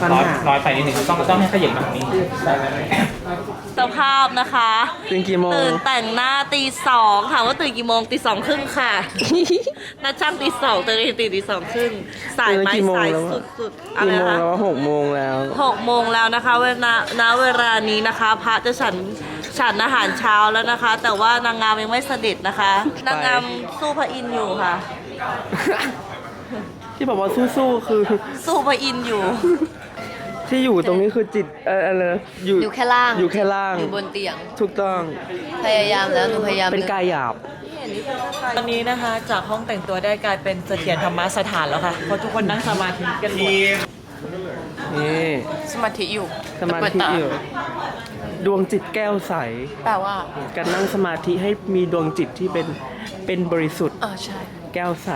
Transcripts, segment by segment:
ปัญร้อยหาร้อยไปนิดหนึ่งต้องต้องให้ขยับแบบนี้ได้ไหมสภาพนะคะ ตื่นกี่โมง ตื่นแต่งหน้าตีสองถามว่าตื่นกี่โมงตีสองครึ่งค่ะ นัดช่างตีสองตื่นตีตีสองครึ่งสายไหมตื่นกี่โมงสายแล้วอะสุดๆอะไรกี่โมงนะคะแล้วว่าหกโมงแล้ว หกโมงแล้วนะคะเวลาณเวลานี้นะคะ พระจะฉันฉันอาหารเช้าแล้วนะคะ แต่ว่านางงามยังไม่เสด็จนะคะ นางงามสู้พระอินทร์อยู่ค่ะ ที่บอกว่าสู้ๆคือ สู้พระอินทร์อยู่ ที่อยู่ตรงนี้คือจิตเอออะไรนะอยู่อยู่แค่ล่าง อยู่แค่ล่าง อยู่บนเตียง ถูกต้อง พยายามแล้วหนูพยายามเป็นกายหยาบ ตอนนี้นะคะจากห้องแต่งตัวได้กลายเป็นเสถียรธรรมสถานแล้วค่ะ เพราะทุกคนนั่งสมาธิกันหมดนี่สมาธิอยู่สมาธิอยู่ดวงจิตแก้วใส แปลว่า การนั่งสมาธิให้มีดวงจิตที่เป็นเป็นบริสุทธิ์เออใช่ แก้วใส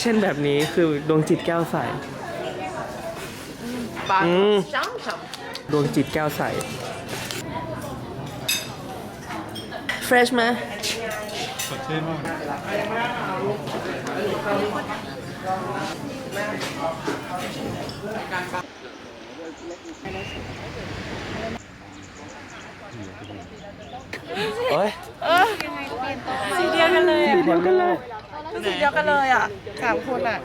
เช่นแบบนี้คือดวงจิตแก้วใส ปากอืมจ้ำจ้ดวงจิตแก้วใส fresh ไหมสดชื่นมาก เอ้ยสีเดียวกันเลยสีเดียวกันเลยสีเดียวกันเลยอะสามคนอะ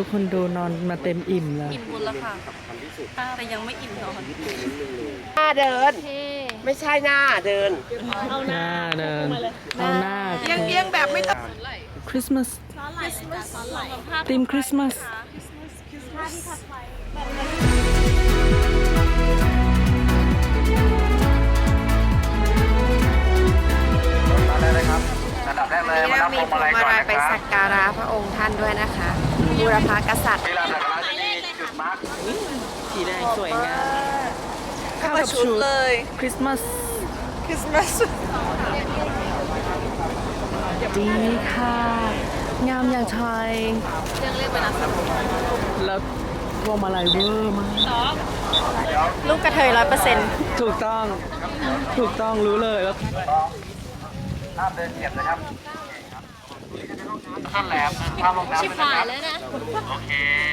ทุกคนดูนอนมาเต็มอิ่มแล้วอิ่มบุญแล้วค่ะแต่ยังไม่อิ่มนอนหน้าเดิน ไม่ใช่หน้าเดินหน้าเดินเอาหน้าเอียงเอียงแบบไม่ต้องคริสต์มาสทีมคริสต์มาสวันนี้เรามีพวงมาลัยไปสักการะพระองค์ท่านด้วยนะคะ บูรพากษัตริย์สีแดงสวยงามเข้ากับชุดเลยคริสต์มาสคริสต์มาสดีค่ะ งามอย่างไทยแล้วพวงมาลัยเวอร์มากลูกกระเทยร้อยเปอร์เซ็นต์ถูกต้อง ถูกต้องรู้เลยว่า ชิบหายแล้วนะท่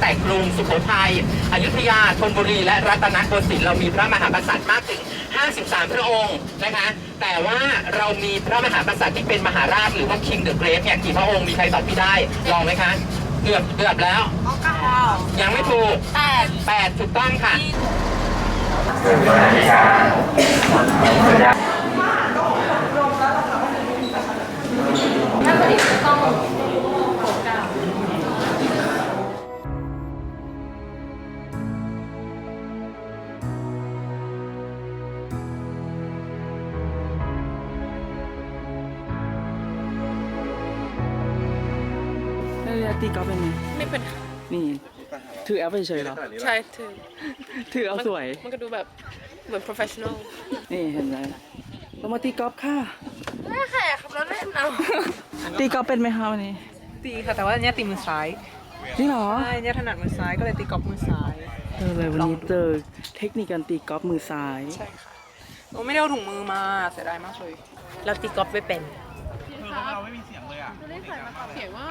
แต่กรุงสุโขทัยอยุธยาธนบุรี และรัตนโกสินทร์เรามีพระมหากษัตริย์มากถึง 53 พระองค์นะคะ แต่ว่าเรามีพระมหากษัตริย์ที่เป็นมหาราชหรือว่า King the Great เนี่ยกี่พระองค์มีใครตอบพี่ได้ลองไหมคะเกือบเกือบแล้ว ยังไม่ถูกแปดแปดถูกต้องค่ะเถือแอปเฉยๆเหรอใช่ถือถือเอาสวย มันก็ดูแบบเหมือน professional นี่เห็นไหมเรามาตีกอล์ฟค่ะแค่ขับรถเล่นเอาตีกอล์ฟเป็นไหมคะวันนี้ ตีค่ะ แต่ว่าอันเนี้ยตีมือซ้ายจริงเหรอใช่เนี่ยถนัดมือซ้ายก็เลยตีกอล์ฟมือซ้ายเออเลยวันนี้เจอเทคนิคการตีกอล์ฟมือซ้ายใช่ค่ะโอ้ไม่ได้เอาถุงมือมาเสียดายมากเลยเราตีกอล์ฟไม่เป็น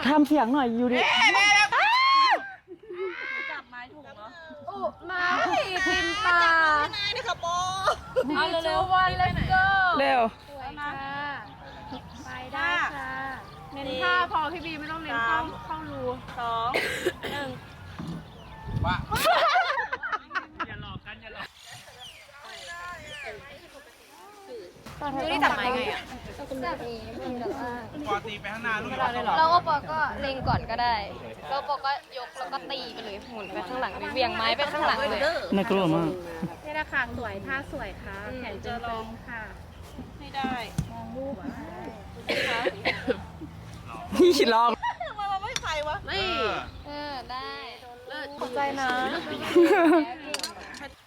ทำเสียงหน่อยยูดิ เอาเร็วๆวัน let's go เร็วไปได้ค่ะ เน้นท่าพอพี่บีไม่ต้องเน้นเข้าเข้ารูสองหนึ่ง ดูนี่จับไม้ไงอะจับเองแบบว่าปอตีไปข้างหน้าลูกเราก็ปอก็เล็งก่อนก็ได้แล้วปอก็ยกแล้วก็ตีไปเลยหมุนไปข้างหลังเบี่ยงไม้ไปข้างหลังเลยน่ากลัวมากนี่แหละค่ะสวยท่าสวยค่ะแขนจะลงค่ะไม่ได้นี่ลองทำไมเราไม่ใครวะไม่เออได้ขอบใจนะ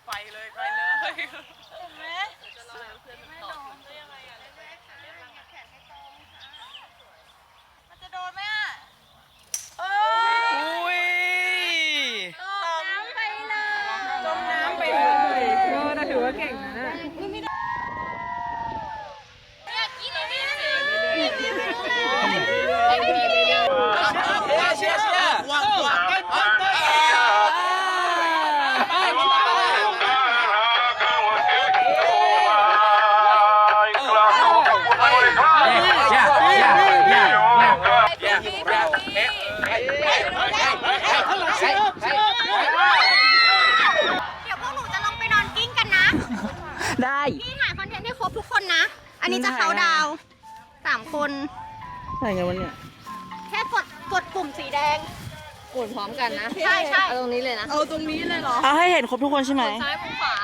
ไปเลยไปเลย เห็นไหม มันจะโดนไหมอะ อุ้ย ตกน้ำไปเลย จมน้ำไปเลยเออน่าถือว่าเก่งนะน่ะ เดี๋ยวพวกหนูจะลงไปนอนกิ้งกันนะ ได้ พี่ถ่ายคอนเทนต์ให้ครบทุกคนนะ อันนี้จะเขาดาวน์สามคนไหนกันวันเนี้ยแค่กดกดปุ่มสีแดง กดพร้อมกันนะใช่ใช่ เอาตรงนี้เลยนะเอาตรงนี้เลยเหรอ เอาให้เห็นครบทุกคนใช่ไหม ซ้ายมุมขวา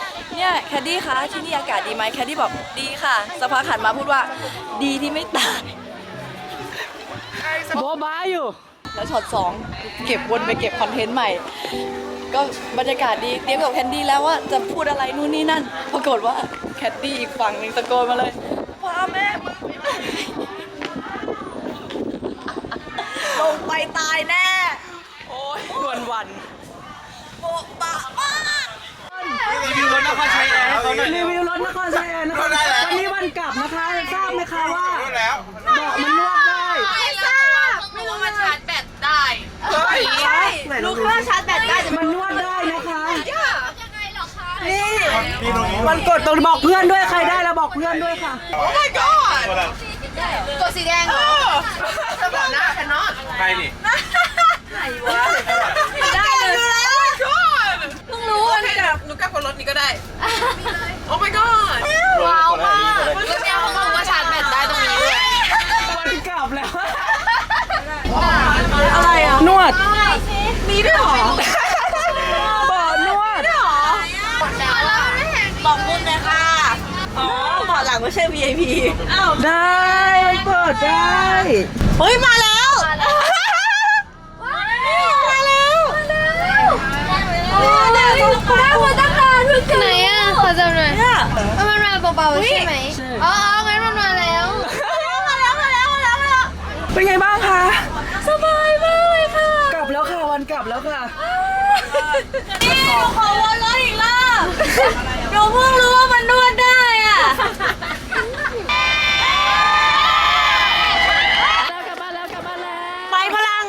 ว่าเนี่ยแคดดี้คะที่นี่อากาศดีไหมแคดดี้บอกดีค่ะสักพักหันมาพูดว่าดีที่ไม่ตายโบะบ้าอยู่ แล้วช็อตสองเก็บวนไปเก็บคอนเทนต์ใหม่ ก็บรรยากาศดีเตรียมกับแคนดี้แล้วว่าจะพูดอะไรนู่นนี่นั่น ปรากฏว่าแคดดี้อีกฝั่งหนึ่งตะโกนมาเลยพาแม่มึงลงไปตายแน่ โอ้ยวันวันโบะบะมาก รีวิวรถนครชัยแอร์วันนี้วันกลับนะคะทราบไหมคะว่าเบาะมันนวดได้ไม่ทราบไม่รู้ว่าชาร์จแบตได้ใช่รู้แค่ว่าชาร์จแบตได้แต่มันนวดได้นะคะยังไงเหรอคะนี่มันกดตรงบอกเพื่อนด้วยใครได้แล้วบอกเพื่อนด้วยค่ะ โอ้ my god กดสีแดงเหรอจะบอกหน้าแคนนอนใครนี่ไหนวะได้เลยแล้ว my god เพิ่งรู้ อันนี้กับหนูกลับบนรถนี้ก็ได้ โอ้ my god ว้าวมากแล้วเนี่ยเขาบอกว่าชาร์จแบตได้ตรงนี้ด้วยวันกลับแล้วอะไรอะนวดมีด้วยเหรอเบาะนวดบอกบุญเลยค่ะอ๋อเบาะหลังไม่ใช่ VIP อ้าวได้มันเปิดได้ เฮ้ย มาแล้วมาแล้ว มาแล้ว ได้มาตั้งนานเพิ่งไหนอะขอจำหน่อยมันมาเบาๆใช่ไหมอ๋องั้นมันมาแล้ว มาแล้วมาแล้วมาแล้วมาแล้วเป็นไงบ้างคะ สบายมากเลยค่ะ กลับแล้วค่ะวันกลับแล้วค่ะ นี่หนูขอวนรถอีกรอบหนูเพิ่งรู้ว่ามันนวดได้อะกลับบ้านแล้วกลับบ้านแล้วไปพลัง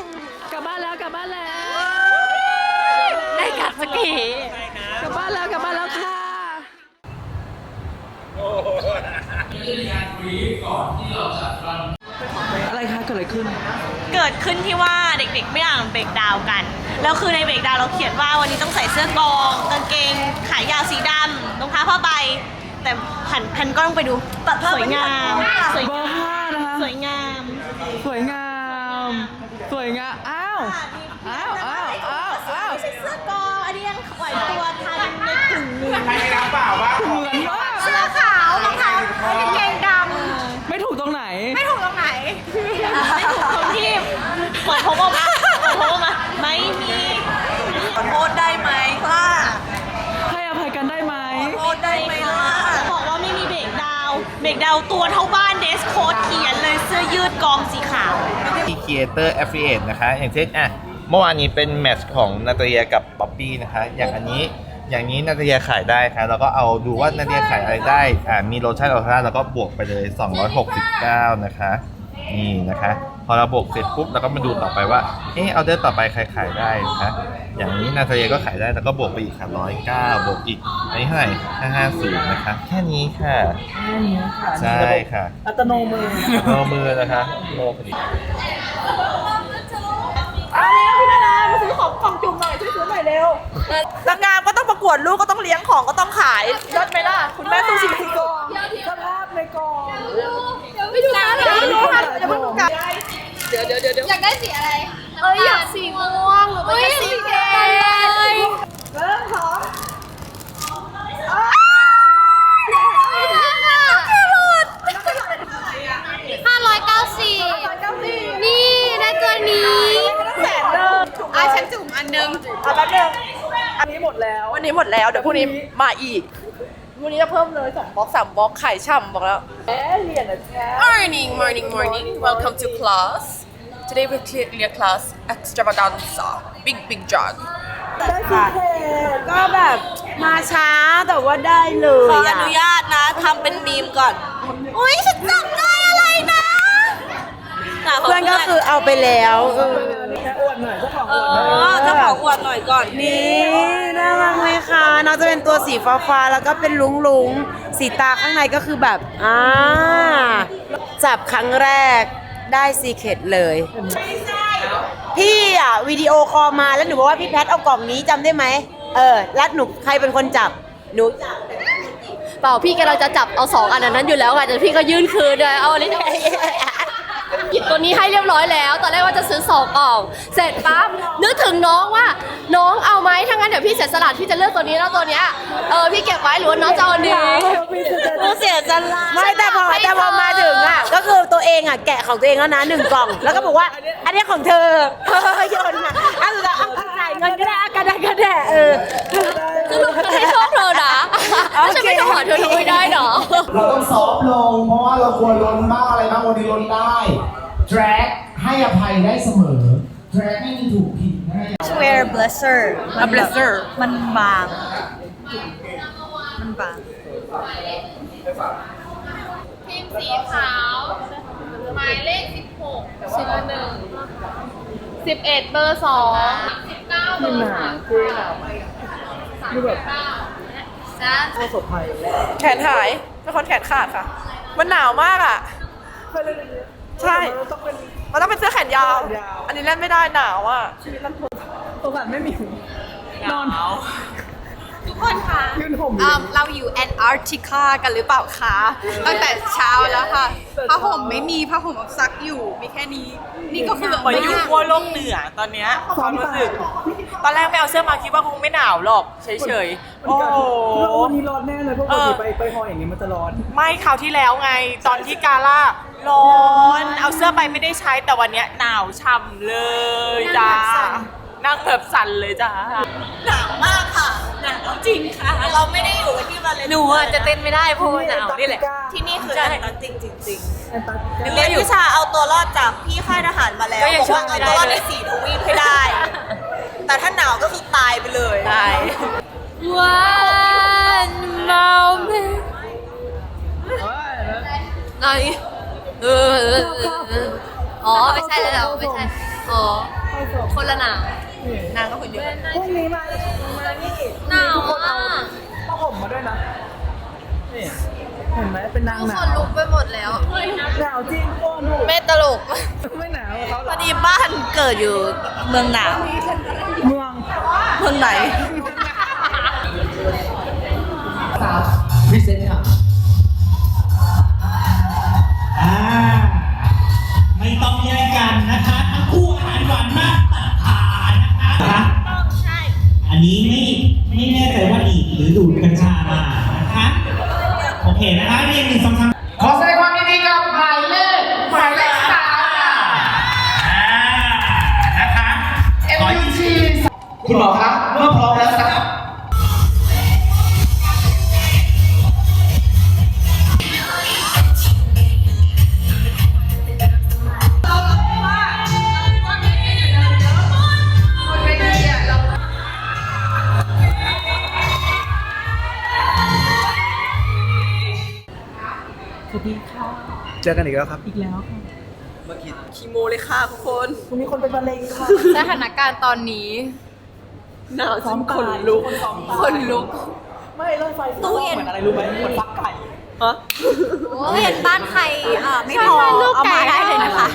กลับบ้านแล้วกลับบ้านแล้ว ได้กัดสักทีก ลับบ้านแล้วกลับบ้านแล้วค่ะอะไรคะเกิดอะไรขึ้น เกิดขึ้นที่ว่าเด็กๆ ไม่อ่านเบรกดาวน์กัน แล้วคือในเบรกดาวน์เราเขียนว่าวันนี้ต้องใส่เสื้อกองกางเกงขายาวสีดำรองเท้าผ้าใบ แต่หันแผ่นกล้องไปดูสวยงามสวยเบอร์ห้านะคะสวยงามสวยงาม สวยงาม อ้าว อ้าวอ้าวอ้าวอ้าว ไม่ใช่เสื้อกอง อันนี้ยังไหวตัวทันในกึ่งหนึ่งเหมือนมากเสื้อขาวรองเท้ากางเกงดไม่ถูกตรงไหนำไม่ถูกตรงไหน ไม่ถูกตรงที่เปิดพบออกมาเปิดพบออกมาไม่มีขอโทษได้ไหมล่ะให้อภัยกันได้ไหมโทษได้ไหมล่ะบอกว่าไม่มีเบรกดาวน์เบรกดาวน์ตัวเท่าบ้านเดสโค้ดเขียนเลยเสื้อยืดกองสีขาว ที่ Creator Affiliate นะคะ อย่างเช่นอะ เมื่อวานนี้เป็นแมตช์ของนาตาเลียกับป๊อปปี้นะคะ อย่างอันนี้อย่างนี้นาตาเลียขายได้ค่ะเราก็เอาดูว่านาตาเลียขายอะไรได้อ่ามีโลชั่นอัลตร้าแล้วก็บวกไปเลย 269 นะคะนี่นะคะ พอเราบวกเสร็จปุ๊บเราก็มาดูต่อไปว่าเออเอาเดอร์ต่อไปใครขายได้นะคะอย่างนี้นาตาเลียก็ขายได้แล้วก็บวกไปอีกค่ะ109บวกอีกอันนี้เท่าไหร่550นะคะแค่นี้ค่ะใช่ค่ะอัตโนมือโลมือนะคะโลพอ ดีนางงามก็ต้องประกวดลูกก็ต้องเลี้ยงของก็ต้องขายยอดไหมล่ะ คุณแม่สู้ชีวิตก่อนสภาพในกองไม่ดูกันเดี๋ยวดูค่ะเดี๋ยวเพิ่งดูกันอยากได้สีอะไร เอ้ยอยากสีม่วงหรือว่าสีแดงห้าร้อยเก้าสิบนี่ได้ตัวนี้ แสนเดิม อะฉันจุ่มอันนึง เอาแป๊บนึงอันนี้หมดแล้ว วันนี้หมดแล้วเดี๋ยวพรุ่งนี้มาอีกพรุ่งนี้จะเพิ่มเลยสองบล็อกสามบล็อกไข่ฉ่ำบอกแล้ว แหมเรียนนะแจ๊ Morning, morning, morning. Welcome to class. Today we clear class extravaganza. Big, big jog. ก็แบบมาช้าแต่ว่าได้เลยขอออะนุญาตนะทำเป็นมีมก่อน อุ้ยฉันจำได้อะไรนะะข เพื่ อนก็คือเอาไปแล้วเอออ้วนหน่อยเจ้าของเออ้วนหน่อยอเจ้าของอวดหน่อยก่อนนี่น่ารักไหมคะน้องจะเป็นตัวสีฟ้าฟ้าๆแล้วก็เป็นลุงลุงๆสีตาข้างในก็คือแบบอ่าจับครั้งแรกได้ซีเคดเลย พี่อะวิดีโอคอลมาแล้วหนูบอกว่าพี่แพทเอากล่องนี้จำได้ไหมเออแล้วหนูใครเป็นคนจับหนูจับเปล่าพี่กำลังจะจับเอาสองอันนั้นอยู่แล้วไงแต่พี่ก็ยื่นคืนเลยเอาอันนี้ หยิบตัวนี้ให้เรียบร้อยแล้ว ตอนแรกว่าจะซื้อสองกล่อง เสร็จปั๊บนึกถึงน้องว่า น้องเอาไหมถ้างั้นเดี๋ยวพี่เสียสละพี่จะเลือกตัวนี้แล้วตัวเนี้ยเออพี่เก็บไว้หรือว่าน้องจะเอาอันนี้ กูเสียจันลาไม่แต่พอแต่พอมาถึงอะ ก็คือตัวเองอะแกะของตัวเองแล้วนะหนึ่งกล่อง แล้วก็บอกว่า อันนี้ของเธอโยนมาอะ เนาะเราต้องซอฟต์ลง เพราะว่าเราควรล้นบ้างอะไรบ้างวันนี้ล้นได้ drag ให้อภัยได้เสมอ drag ไม่มีถูกผิดนะ wear blazer A blazer มันบาง มันบาง ทีมสีขาว หมายเลขสิบหกสิบหนึ่งสิบเอ็ดเบอร์สองสิบเก้าเบอร์สามสามสิบเก้านะแขนหาย เป็นคนแขนขาดค่ะ มันหนาวมากอะใช่มันต้องเป็นเสื้อแขนยาว อันนี้เล่นไม่ได้หนาวอะตัวแบบไม่มีหูนอนทุกคนคะยืนห่มออ่ยู่าเราอยู่แอนตาร์กติกากันหรือเปล่าคะ ตั้งแต่เช้าแล้วค่ะผ้าห่มไม่มีผ้าห่มซักอยู่มีแค่นี้ นี่ก็คือแบบเหมือนอยู่ขั้วโลกเหนือตอนเนี้ยความรู้สึก ตอนแรกไม่เอาเสื้อมาคิดว่าคงไม่หนาวหรอกเฉยๆโอ้โหแล้ววันนี้ร้อนแน่เลยเพราะปกติไปไปฮออย่างเงี้ยมันจะร้อน ไม่คราวที่แล้วไงตอนที่กาล่าร้อน เอาเสื้อไปไม่ได้ใช้แต่วันเนี้ยหนาวช่ำเลยจ้านั่งแบบสั่นเลยจ้าหนาวมากค่ะ หนาวจริงค่ะ เราไม่ได้อยู่กันที่มาเลเซียหนูอะจะเต้นไม่ได้เพราะว่าหนาวนี่แหละ ที่นี่คือแอนตาร์กติกจริงแอนตาร์กติๆกาเรียนวิชาเอาตัวรอดจากพี่ค่ายทหารมาแล้วก็ยังบอกว่าช่วยเอาไม่ได้ตัวรอดเลในยสี่ทวีปให้ได้ แต่ถ้าหนาวก็คือตายไปเลยตายวันเมาเมไหนเออเออเออเอออ๋อ ไม่ใช่แล้วเหรอไม่ใช่ อ๋อ คนละหนาวนางก็คนเดียวพรุ่งนี้มามานี่หนาวทุกคนอะเอาผ้าห่มมาด้วยนะนี่ เห็นไหมเป็นนางหคนานวลุกไปหมดแล้วหนาวจริงโอ้หนูไม่ตลกไม่หนาวกับเขาหพรออดีบ้านเกิดอยู่เมืองหนาวเมืองเมืองไหนอ่า เจอกันอีกแล้วครับ อีกแล้วคีโมเลยค่ะทุกคนมีคนเป็นมะเร็งค่ะ สถานการณ์ตอนนี้ หนาวจนขนลุกคนลุก ไม่เรื่องไฟตู้เย็น เหมือนอะไรรู้ไหมเหมือนฟักไก่ ฮะตู้เย็นบ้านใครเอ่อไม่พอลูกเอาไก่มาได้เลยนะคะ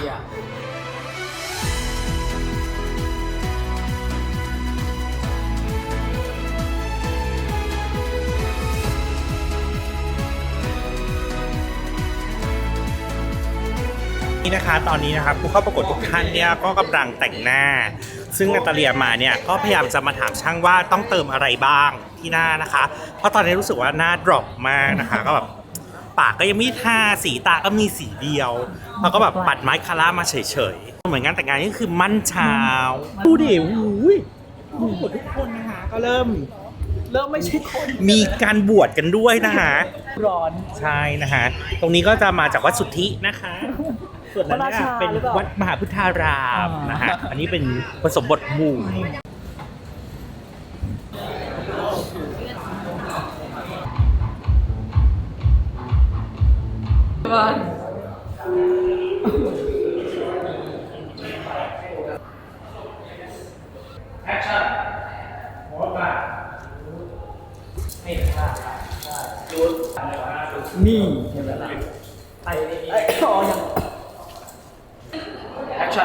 นี่นะคะตอนนี้นะครับผู้เข้าประกวดทุกท่านเนี่ยก็กำลังแต่งหน้า ซึ่งนาตาเลียมาเนี่ยก็พยายามจะมาถามช่างว่าต้องเติมอะไรบ้างที่หน้านะคะ เพราะตอนนี้รู้สึกว่าหน้าดรอปมากนะคะก็แบบปากก็ยังไม่ทาสีตาก็มีสีเดียวแล้วก็แบบปัดไม้คาร่ามาเฉยๆเหมือนงานแต่งงานนี่คือมั่นเช้าดูดิหูยผู้ประกวดทุกคนนะคะก็เริ่มเริ่มไม่ใช่คนมีการบวชกันด้วยนะคะร้อนใช่นะคะตรงนี้ก็จะมาจากวัดสุทธินะคะ ส่วนนั้นพระราเนี่ยชาเป็นหรือเปล่า วัดมหาพุทธารามอ่าน นะคะอันนี้เป็นผสมบทหมู่นี่เห็นไหมล่ะไอ้ไอ้ต่อยัง ส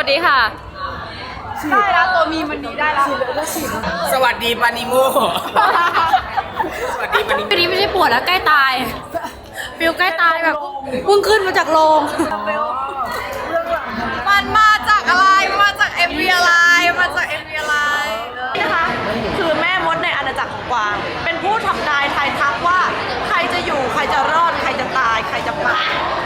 วัสดีค่ะ ได้แล้วตัวมีมันนี้ได้แล้ว สวัสดีปานิโม สวัสดีปานิโมวันนี้ไม่ใช่ปวดแล้วใกล้ตายฟิลใกล้ตายแบบเพิ่งขึ้นมาจากโรงมันมาจากอะไรมาจากเอ็มวีอะไรมาจากเอ็มวีอะไรนะคะคือแม่มดในอาณาจักรของกวาง เป็นผู้ทำนายทายทักว่า ใครจะอยู่ใครจะรอดใครจะตายใครจะไปเ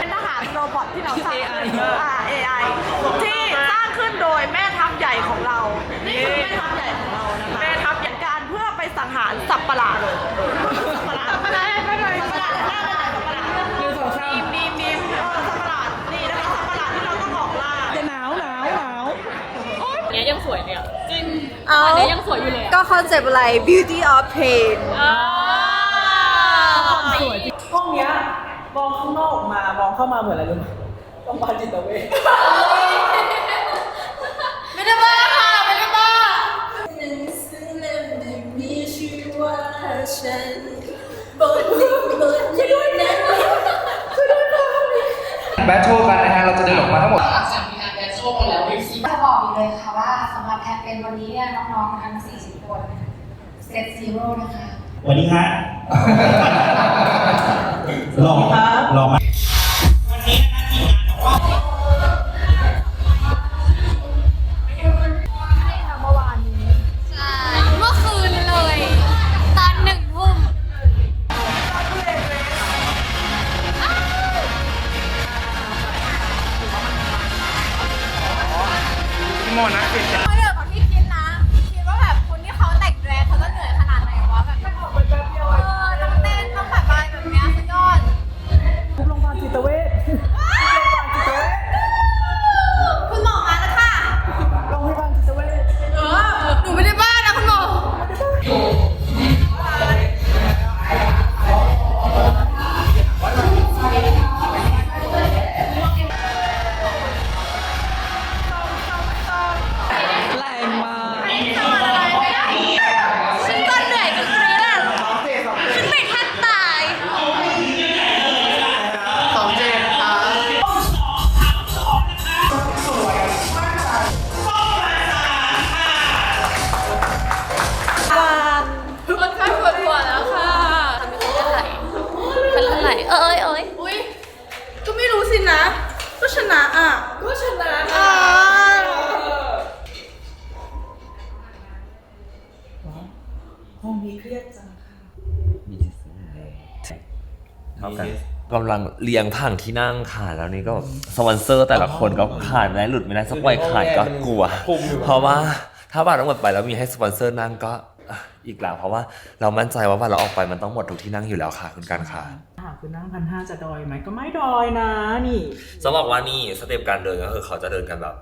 ป็นทหา เอาอันนี้ยังสวยอยู่เลยก็คอนเซปต์อะไร beauty of pain สวยจริงห้องเนี้ยมองข้างนอกออกมามองเข้ามาเหมือนอะไรรู้ไหมโรงพยาบาลจิตเวชไม่ได้บ้าค่ะไม่ได้บ้า แบทโชกันนะ เปญวันนี้เนี่ยน้องๆทั้ง 40 คนเซตซีโร่นะคะสวัสดีครับลองลองมาวันนี้นะคะทีมงานบอกว่าใช่ เมื่อคืนเลย ตอนหนึ่งทุ่มพี่โมนะเสร็จ ลังเรียงผังที่นั่งค่ะแล้วนี่ก็สปอนเซอร์แต่ละคนก็ขาดไม่ได้หลุดไม่ได้สักวัยขาดก็กลัว เพราะว่าถ้าบัตรทั้งหมดไปแล้วมีให้สปอนเซอร์นั่งก็อะอีกแล้วเพราะว่าเรามั่นใจว่าบัตรเราออกไปมันต้องหมดทุกที่นั่งอยู่แล้วค่ะคุณการค่ะถามคุณนั่งพันห้าจะดอยไหมก็ไม่ดอยนะนี่จะบอกว่านี่สเต็ปการเดินก็คือเขาจะเดินกันแบบ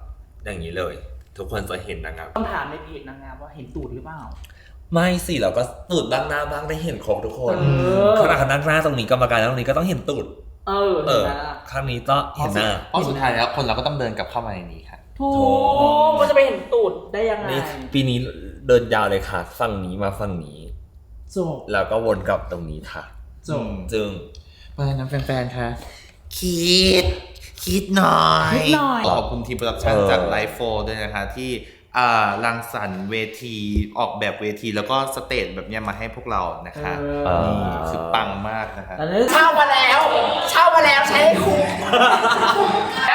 อย่างนี้เลย ทุกคนจะเห็นนะครับต้องถามในเพจนางงามว่าเห็นตูดหรือเปล่า ไม่สิเราก็ตูดบ้างหน้าบ้างได้เห็นครบทุกคนเออ ขนาดเขานั่งหน้าตรงนี้กรรมการนั่งตรงนี้ก็ต้องเห็นตูด เออเอเห็นอ ไหมล่ะครั้งนี้ก็เห็นหน้า เพราะสุดท้ายแล้วคนเราก็ต้องเดินกลับเข้ามาในนี้ค่ะ ถูกมันจะไปเห็นตูดได้ยังไงนี่ปีนี้เดินยาวเลยค่ะฝั่งนี้มาฝั่งนี้ จบแล้วก็วนกลับตรงนี้ค่ะ จบจึง เพราะฉะนั้นแฟนๆคะคิด คิดหน่อยคิดหน่อย ขอบคุณทีมโปรดักชั่นเออ จากไลฟ์โฟด้วยนะคะ ที่อ่า รังสรรค์เวทีออกแบบเวทีแล้วก็สเตจแบบเนี้ยมาให้พวกเรานะคะเออ นี่คือปังมากนะคะแต่นี้เช่ามาแล้ว เช่ามาแล้วใช้ให้คุ้มส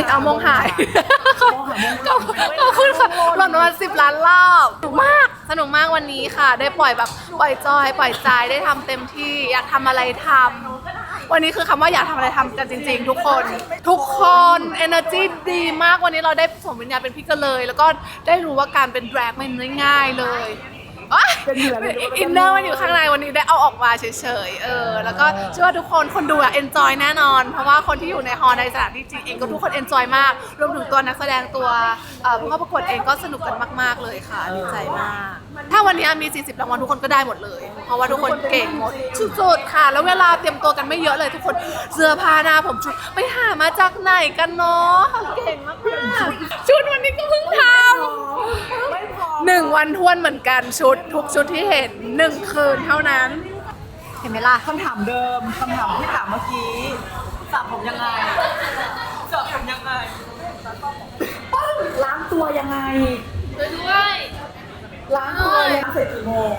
ยเอามองหายขอบคุณค่ะหล่นประมาณสิบล้านรอบสนุกมากสนุกมากวันนี้ค่ะ ได้ปล่อยแบบปล่อยจอยปล่อยใจได้ทำเต็มที่อยากทำอะไรทำวันนี้คือคำว่าอยากทำอะไรทำกันจริง ๆ ทุกคน ทุกคน energy ดีมากวันนี้เราได้สวมวิญญาณเป็นพี่กันเลย แล้วก็ได้รู้ว่าการเป็นแดรกมันไม่ง่ายเลย อินเนอร์มันอยู่ข้างในวันนี้ได้เอาออกมาเฉยๆ เออ แล้วก็เชื่อว่าทุกคนคนดูอะ enjoy แน่นอน เพราะว่าคนที่อยู่ในฮอลในสถานที่จริงเองก็ทุกคน enjoy มาก รวมถึงตัวนักแสดงตัวเอ่อผู้เข้าประกวดเองก็สนุกกันมาก ๆเลยค่ะ ดีใจมาก ถ้าวันนี้มี 40 รางวัลทุกคนก็ได้หมดเลย เพราะว่าทุกคนเก่งหมดสุดๆค่ะ แล้วเวลาเตรียมตัวกันไม่เยอะเลยทุกคน เสื้อผ้าหน้าผมชุดไปหามาจากไหนกันเนาะเก่งมากๆชุดวันนี้ก็เพิ่งทำ หนึ่งวันทวนเหมือนกันชุด ทุกชุดที่เห็นหนึ่งคืนเท่านั้น เห็นไหมล่ะคำถามเดิมคำถามที่ถามเมื่อกี้สระผมยังไงสระผมยังไงล้างตัวยังไงด้วยล้างตัวล้างเสร็จกี่โมง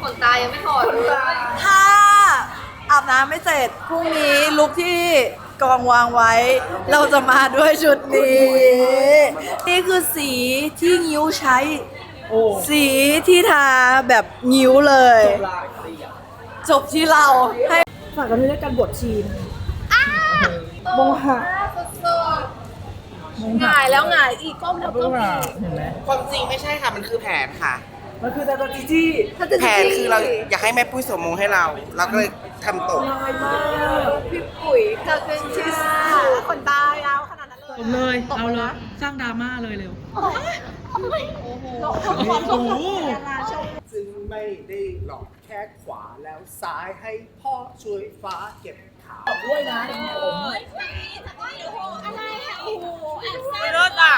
ขนตายังไม่ถอดเลยถ้าอาบน้ำไม่เสร็จพรุ่งนี้ลุกที่ กองวางไว้ เราจะมาด้วยชุดนี้ นี่คือสีที่งิ้วใช้ สีที่ทาแบบงิ้วเลย จบที่เราให้ฝากกันด้วยการบวชชีนมงหะหงายแล้วหงายอีกก้มแล้วก้มอีกเห็นไหมความจริงไม่ใช่ค่ะ มันคือแผนค่ะ มันคือแต่ตัวจีจี้แผนคือเราอยากให้แม่ปุ้ยสวมมงให้เรา เราก็เลยทำตกพี่ปุ๋ยเธอเป็นชิสคนตายาวขนาดนั้นเลยผมเลยเอาเลยสร้างดราม่าเลยเร็วโอ้โหจึงไม่ได้หลอกแค่ขวาแล้วซ้ายให้พ่อช่วยฟ้าเก็บขาวด้วยนะผมไม่รถอะ